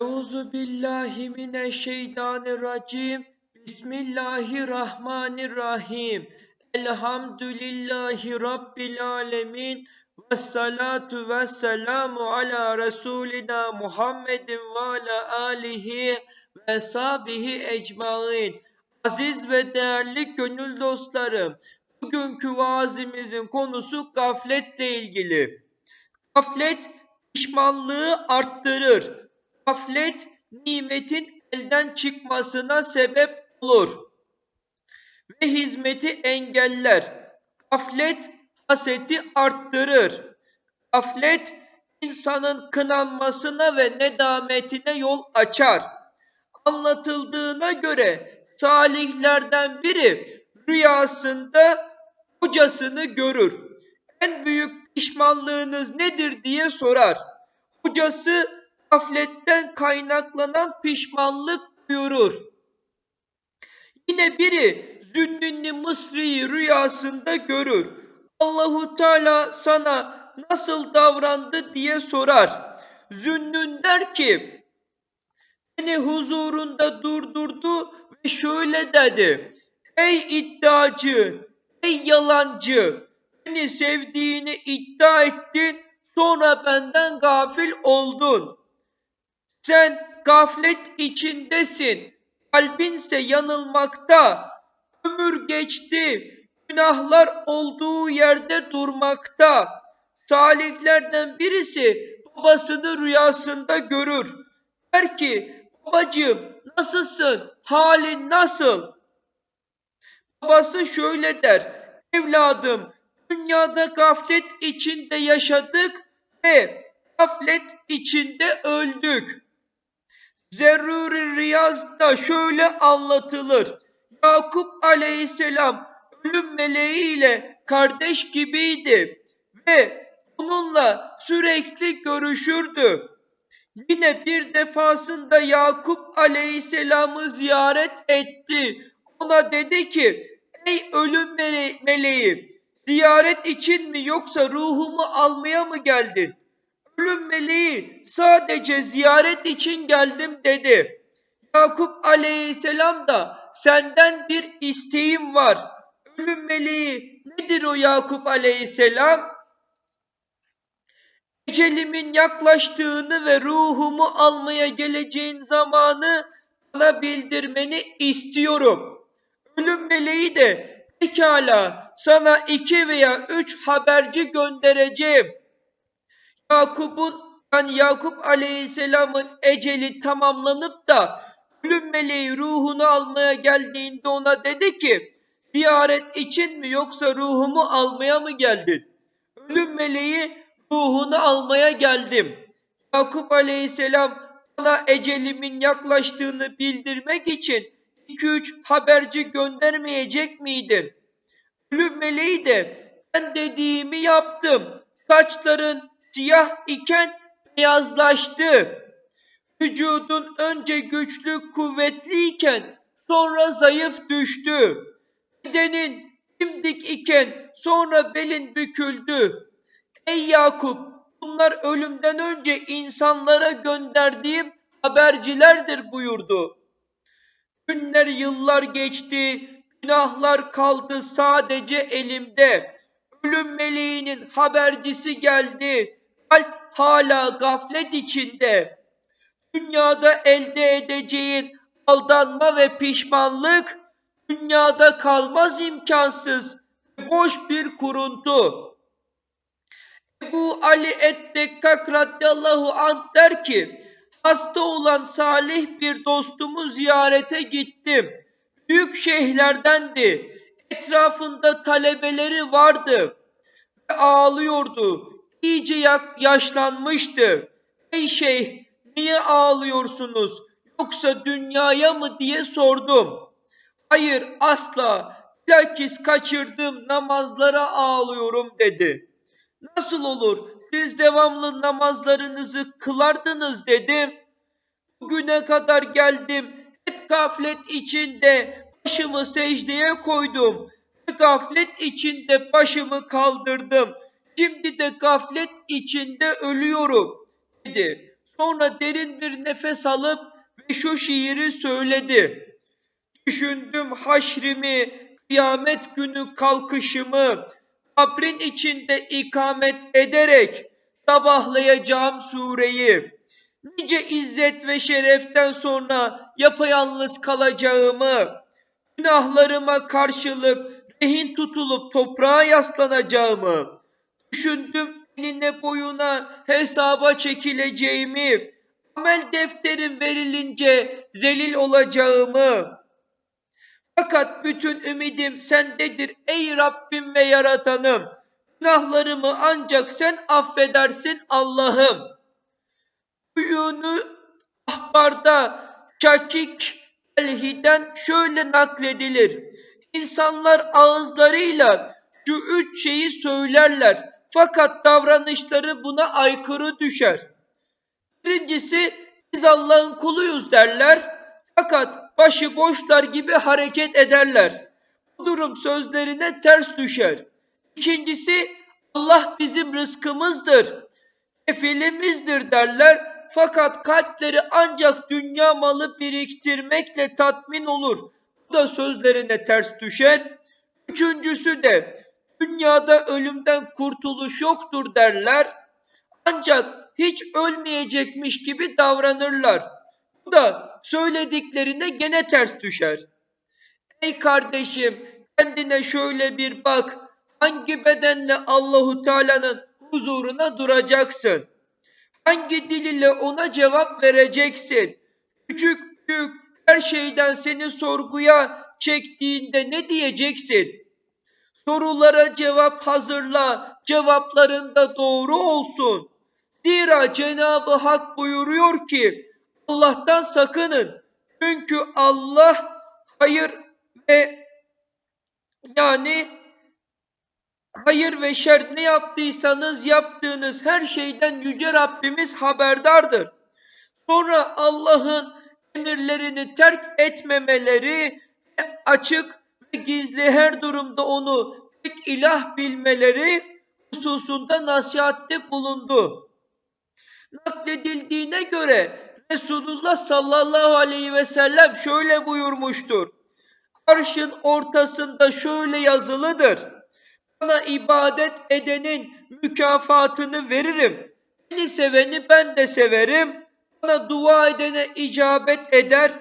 Euzu billahi mineşşeytanirracim. Bismillahirrahmanirrahim. Elhamdülillahi Rabbil alemin. Ve salatu ve selamu ala Resulina Muhammedin ve ala alihi ve sahbihi ecmain. Aziz ve değerli gönül dostlarım, bugünkü vaazimizin konusu gafletle ilgili. Gaflet pişmanlığı arttırır. Gaflet nimetin elden çıkmasına sebep olur ve hizmeti engeller. Gaflet haseti arttırır. Gaflet insanın kınanmasına ve nedametine yol açar. Anlatıldığına göre salihlerden biri rüyasında hocasını görür. En büyük pişmanlığınız nedir diye sorar. Hocası gafletten kaynaklanan pişmanlık buyurur. Yine biri Zünnünni Mısri'yi rüyasında görür. Allahu Teala sana nasıl davrandı diye sorar. Zünnün der ki beni huzurunda durdurdu ve şöyle dedi. Ey iddiacı, ey yalancı, beni sevdiğini iddia ettin, sonra benden gafil oldun. Sen gaflet içindesin, kalbinse yanılmakta, ömür geçti, günahlar olduğu yerde durmakta. Salihlerden birisi babasını rüyasında görür. Der ki, babacığım nasılsın, halin nasıl? Babası şöyle der, evladım dünyada gaflet içinde yaşadık ve gaflet içinde öldük. Zerruri Riyaz'da şöyle anlatılır. Yakup aleyhisselam ölüm meleğiyle kardeş gibiydi ve onunla sürekli görüşürdü. Yine bir defasında Yakup aleyhisselamı ziyaret etti. Ona dedi ki ey ölüm mele- meleği ziyaret için mi yoksa ruhumu almaya mı geldin? Ölüm meleği sadece ziyaret için geldim dedi. Yakup aleyhisselam da senden bir isteğim var. Ölüm meleği nedir o Yakup aleyhisselam? Ecelimin yaklaştığını ve ruhumu almaya geleceğin zamanı bana bildirmeni istiyorum. Ölüm meleği de pekala sana iki veya üç haberci göndereceğim. Yakup'un yani Yakup Aleyhisselam'ın eceli tamamlanıp da ölüm meleği ruhunu almaya geldiğinde ona dedi ki ziyaret için mi yoksa ruhumu almaya mı geldin? Ölüm meleği ruhunu almaya geldim. Yakup Aleyhisselam bana ecelimin yaklaştığını bildirmek için iki üç haberci göndermeyecek miydin? Ölüm meleği de ben dediğimi yaptım. Saçların siyah iken beyazlaştı. Vücudun önce güçlü kuvvetliyken sonra zayıf düştü. Bedenin dimdik iken sonra belin büküldü. Ey Yakup bunlar ölümden önce insanlara gönderdiğim habercilerdir buyurdu. Günler yıllar geçti, günahlar kaldı sadece elimde. Ölüm meleğinin habercisi geldi. Hala gaflet içinde. Dünyada elde edeceğin aldanma ve pişmanlık dünyada kalmaz imkansız. Boş bir kuruntu. Ebu Ali Eddekkak radıyallahu anh der ki hasta olan salih bir dostumu ziyarete gittim. Büyük şeyhlerdendi. Etrafında talebeleri vardı ve ağlıyordu. İyice yaşlanmıştı. Ey şeyh niye ağlıyorsunuz yoksa dünyaya mı diye sordum. Hayır asla bilakis kaçırdığım namazlara ağlıyorum dedi. Nasıl olur siz devamlı namazlarınızı kılardınız dedim. Bugüne kadar geldim hep gaflet içinde başımı secdeye koydum. Gaflet içinde başımı kaldırdım. Şimdi de gaflet içinde ölüyorum dedi. Sonra derin bir nefes alıp ve şu şiiri söyledi. Düşündüm haşrimi, kıyamet günü kalkışımı, kabrin içinde ikamet ederek sabahlayacağım sureyi. Nice izzet ve şereften sonra yapayalnız kalacağımı, günahlarıma karşılık rehin tutulup toprağa yaslanacağımı, düşündüm enine boyuna hesaba çekileceğimi, amel defterim verilince zelil olacağımı. Fakat bütün ümidim sendedir ey Rabbim ve Yaratanım. Günahlarımı ancak sen affedersin Allah'ım. Uyunu ahbarda Şakik Elhi'den şöyle nakledilir. İnsanlar ağızlarıyla şu üç şeyi söylerler. Fakat davranışları buna aykırı düşer. Birincisi biz Allah'ın kuluyuz derler. Fakat başıboşlar gibi hareket ederler. Bu durum sözlerine ters düşer. İkincisi Allah bizim rızkımızdır, kefilimizdir derler. Fakat kalpleri ancak dünya malı biriktirmekle tatmin olur. Bu da sözlerine ters düşer. Üçüncüsü de dünyada ölümden kurtuluş yoktur derler. Ancak hiç ölmeyecekmiş gibi davranırlar. Bu da söylediklerine gene ters düşer. Ey kardeşim kendine şöyle bir bak. Hangi bedenle Allahu Teala'nın huzuruna duracaksın? Hangi dil ile ona cevap vereceksin? Küçük büyük her şeyden seni sorguya çektiğinde ne diyeceksin? Sorulara cevap hazırla, cevaplarında doğru olsun. Zira Cenab-ı Hak buyuruyor ki Allah'tan sakının. Çünkü Allah hayır ve yani hayır ve şer ne yaptıysanız yaptığınız her şeyden yüce Rabbimiz haberdardır. Sonra Allah'ın emirlerini terk etmemeleri açık ve gizli her durumda onu tek ilah bilmeleri hususunda nasihatte bulundu. Nakledildiğine göre Resulullah sallallahu aleyhi ve sellem şöyle buyurmuştur. Arşın ortasında şöyle yazılıdır. Bana ibadet edenin mükafatını veririm. Beni seveni ben de severim. Bana dua edene icabet eder.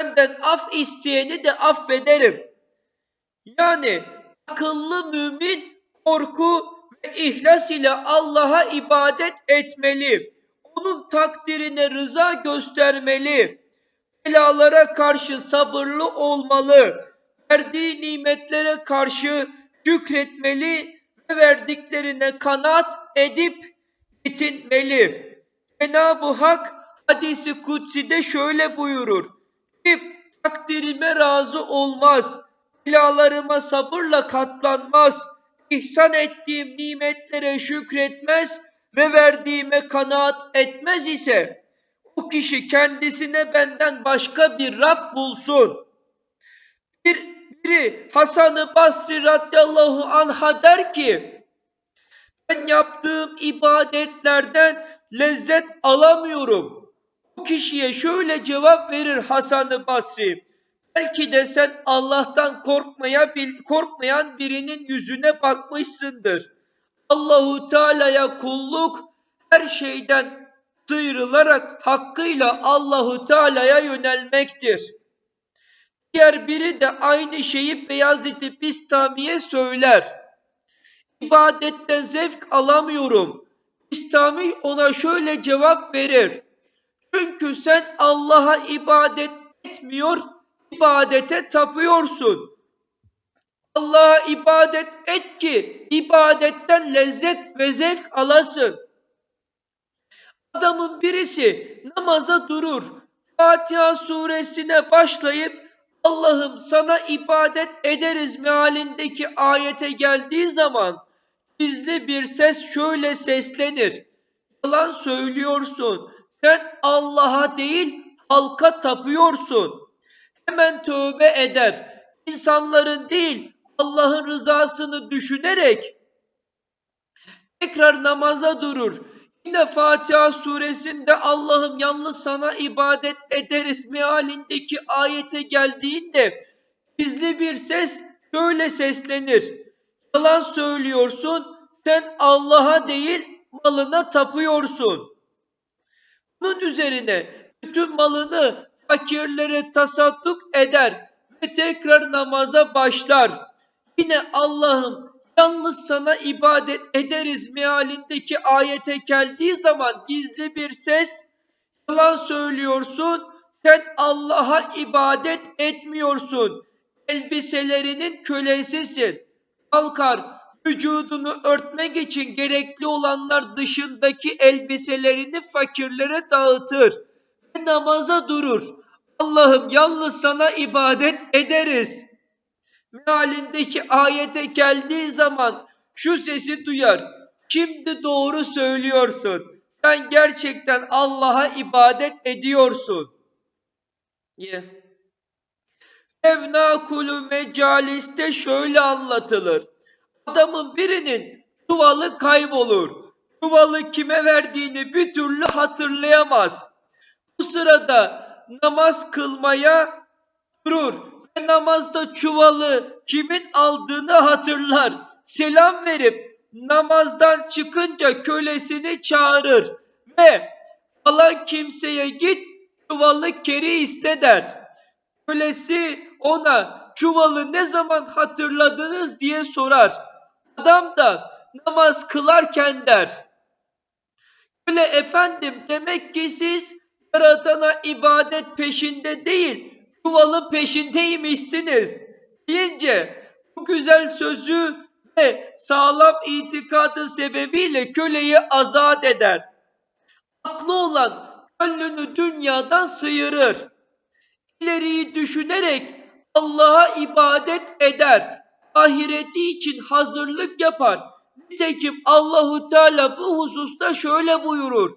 Benden af isteyeni de affederim. Yani akıllı mümin korku ve ihlas ile Allah'a ibadet etmeli. Onun takdirine rıza göstermeli. Belalara karşı sabırlı olmalı. Verdiği nimetlere karşı şükretmeli ve verdiklerine kanaat edip yetinmeli. Cenab-ı Hak hadisi kutsi'de şöyle buyurur. Kim takdirime razı olmaz, belalarıma sabırla katlanmaz, ihsan ettiğim nimetlere şükretmez ve verdiğime kanaat etmez ise o kişi kendisine benden başka bir Rab bulsun. Bir, biri Hasan-ı Basri radıyallahu anh'a der ki ben yaptığım ibadetlerden lezzet alamıyorum. O kişiye şöyle cevap verir Hasan-ı Basri. Belki de sen Allah'tan korkmaya, korkmayan birinin yüzüne bakmışsındır. Allahu Teala'ya kulluk her şeyden sıyrılarak hakkıyla Allahu Teala'ya yönelmektir. Diğer biri de aynı şeyi Beyazıt-ı Bistami'ye söyler. İbadetten zevk alamıyorum. Bistami ona şöyle cevap verir. Çünkü sen Allah'a ibadet etmiyor, ibadete tapıyorsun. Allah'a ibadet et ki ibadetten lezzet ve zevk alasın. Adamın birisi namaza durur. Fatiha suresine başlayıp Allah'ım sana ibadet ederiz mealindeki ayete geldiği zaman gizli bir ses şöyle seslenir. Yalan söylüyorsun. Sen Allah'a değil halka tapıyorsun. Hemen tövbe eder. İnsanların değil Allah'ın rızasını düşünerek tekrar namaza durur. Yine Fatiha suresinde Allah'ım yalnız sana ibadet ederiz mealindeki ayete geldiğinde gizli bir ses şöyle seslenir. Yalan söylüyorsun, sen Allah'a değil malına tapıyorsun. Bunun üzerine bütün malını fakirlere tasadduk eder ve tekrar namaza başlar. Yine Allah'ım yalnız sana ibadet ederiz mealindeki ayete geldiği zaman gizli bir ses yalan söylüyorsun sen Allah'a ibadet etmiyorsun elbiselerinin kölesisin kalkar vücudunu örtmek için gerekli olanlar dışındaki elbiselerini fakirlere dağıtır ve namaza durur. Allah'ım yalnız sana ibadet ederiz. Mealindeki ayete geldiği zaman şu sesi duyar. Şimdi doğru söylüyorsun. Sen gerçekten Allah'a ibadet ediyorsun. Yeah. Evnakulu mecaliste şöyle anlatılır. Adamın birinin çuvalı kaybolur. Çuvalı kime verdiğini bir türlü hatırlayamaz. Bu sırada namaz kılmaya durur ve namazda çuvalı kimin aldığını hatırlar. Selam verip namazdan çıkınca kölesini çağırır ve alan kimseye git çuvalı keri iste der. Kölesi ona çuvalı ne zaman hatırladınız diye sorar. Adam da namaz kılarken der. Köle efendim demek ki siz yaradana ibadet peşinde değil çuvalın peşindeymişsiniz deyince bu güzel sözü ve sağlam itikadı sebebiyle köleyi azat eder. Aklı olan gönlünü dünyadan sıyırır ileriyi düşünerek Allah'a ibadet eder. Ahireti için hazırlık yapar. Nitekim Allahu Teala bu hususta şöyle buyurur.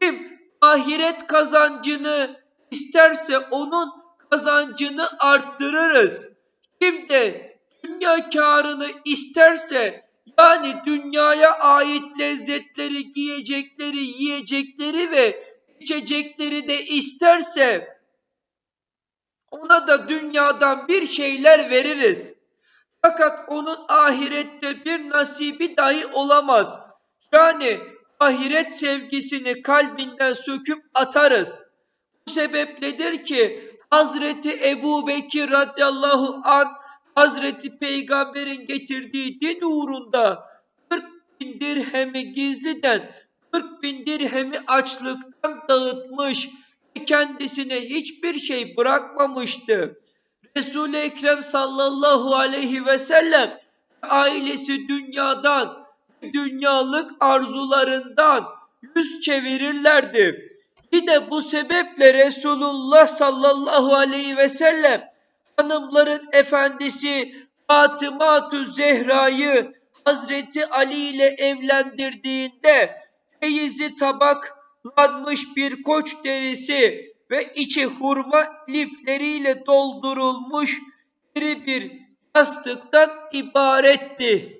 Kim ahiret kazancını isterse onun kazancını arttırırız. Kim de dünya karını isterse yani dünyaya ait lezzetleri, giyecekleri, yiyecekleri ve içecekleri de isterse ona da dünyadan bir şeyler veririz. Fakat onun ahirette bir nasibi dahi olamaz. Yani ahiret sevgisini kalbinden söküp atarız. Bu sebepledir ki Hazreti Ebu Bekir radıyallahu an Hazreti Peygamber'in getirdiği din uğrunda 40 bin dirhemi gizliden 40 bin dirhemi açlıktan dağıtmış ve kendisine hiçbir şey bırakmamıştı. Resul-i Ekrem sallallahu aleyhi ve sellem ailesi dünyadan, dünyalık arzularından yüz çevirirlerdi. Yine bu sebeple Resulullah sallallahu aleyhi ve sellem hanımların efendisi Fatıma-tü Zehra'yı Hazreti Ali ile evlendirdiğinde çeyizi tabaklanmış bir koç derisi ve içi hurma lifleriyle doldurulmuş iri bir yastıktan ibaretti.